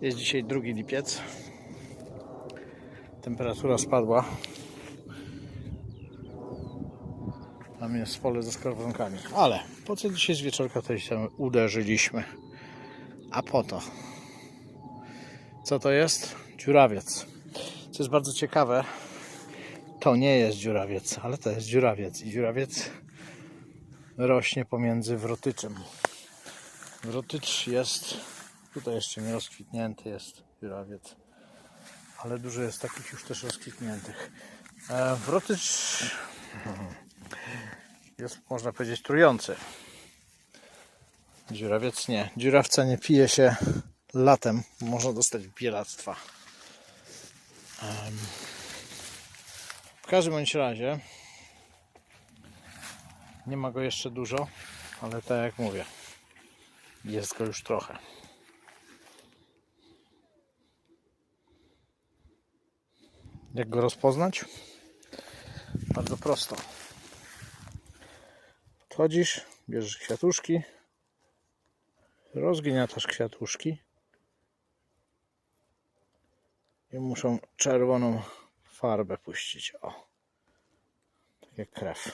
Jest dzisiaj 2 lipiec. Temperatura spadła. Tam jest pole ze skorwonkami. Ale po co dzisiaj z wieczorka to się uderzyliśmy? A po to. Co to jest? Dziurawiec. Co jest bardzo ciekawe, to nie jest dziurawiec, ale to jest dziurawiec. I dziurawiec rośnie pomiędzy wrotyczem. Wrotycz jest, tutaj jeszcze nie rozkwitnięty jest dziurawiec, ale dużo jest takich już też rozkwitniętych. E, Wrotycz jest, można powiedzieć, trujący. Dziurawiec nie. Dziurawca nie pije się latem. Można dostać bielactwa. W każdym bądź razie nie ma go jeszcze dużo, ale tak jak mówię, jest go już trochę. Jak go rozpoznać? Bardzo prosto. Podchodzisz, bierzesz kwiatuszki, rozgniatasz kwiatuszki i muszą czerwoną farbę puścić. O, tak jak krew.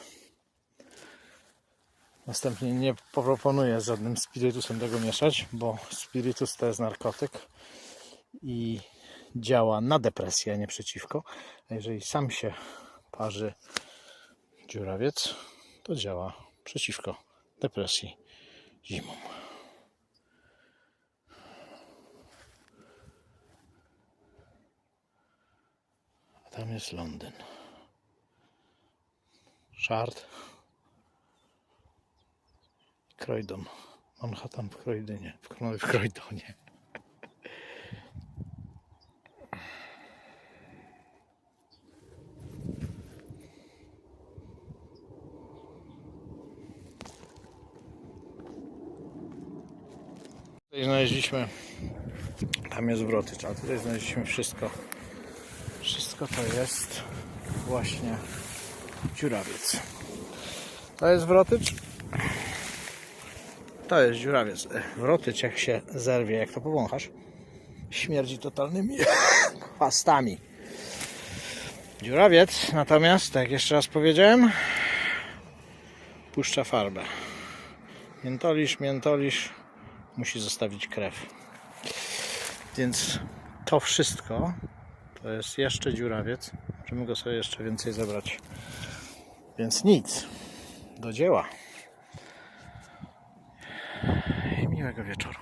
Następnie nie proponuję żadnym spirytusem tego mieszać, bo spirytus to jest narkotyk i działa na depresję, a nie przeciwko. A jeżeli sam się parzy dziurawiec, to działa przeciwko depresji zimą. A tam jest Londyn. Shard. Croydon. Manhattan w Croydonie. W, w Croydonie. Tutaj znaleźliśmy, tam jest wrotycz, a tutaj znaleźliśmy wszystko. Wszystko to jest właśnie dziurawiec. To jest wrotycz, to jest dziurawiec. Wrotycz jak się zerwie, jak to powąchasz, śmierdzi totalnymi chwastami. Dziurawiec natomiast, tak jak jeszcze raz powiedziałem, puszcza farbę. Miętolisz, miętolisz, musi zostawić krew. Więc to wszystko to jest jeszcze dziurawiec. Możemy go sobie jeszcze więcej zebrać. Więc nic. Do dzieła. I miłego wieczoru.